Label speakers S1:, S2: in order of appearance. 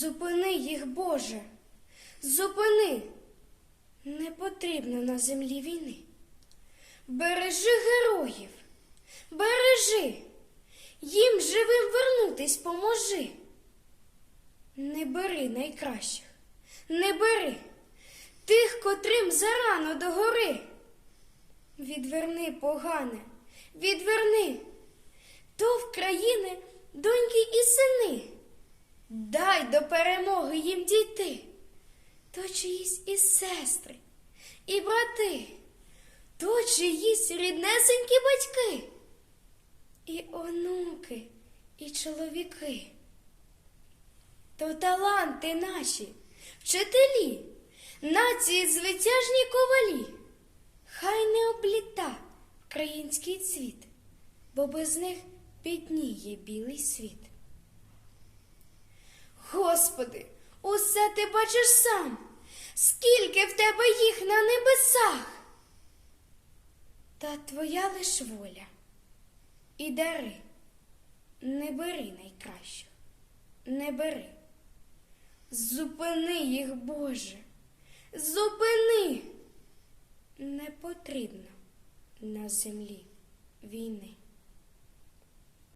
S1: Зупини їх, Боже, зупини. Не потрібно на землі війни. Бережи героїв, бережи, їм живим вернутись поможи. Не бери найкращих, не бери тих, котрим зарано до гори. Відверни, погане, відверни, то в країни доньки і сини. Дай до перемоги їм дійти, то чиїсь і сестри, і брати, то чиїсь ріднесенькі батьки, і онуки, і чоловіки. То таланти наші, вчителі, нації звитяжні ковалі. Хай не обліта український цвіт, бо без них бідніє білий світ. Господи, усе ти бачиш сам, скільки в тебе їх на небесах. Та твоя лиш воля і дари, не бери найкращих, не бери. Зупини їх, Боже, зупини. Не потрібно на землі війни.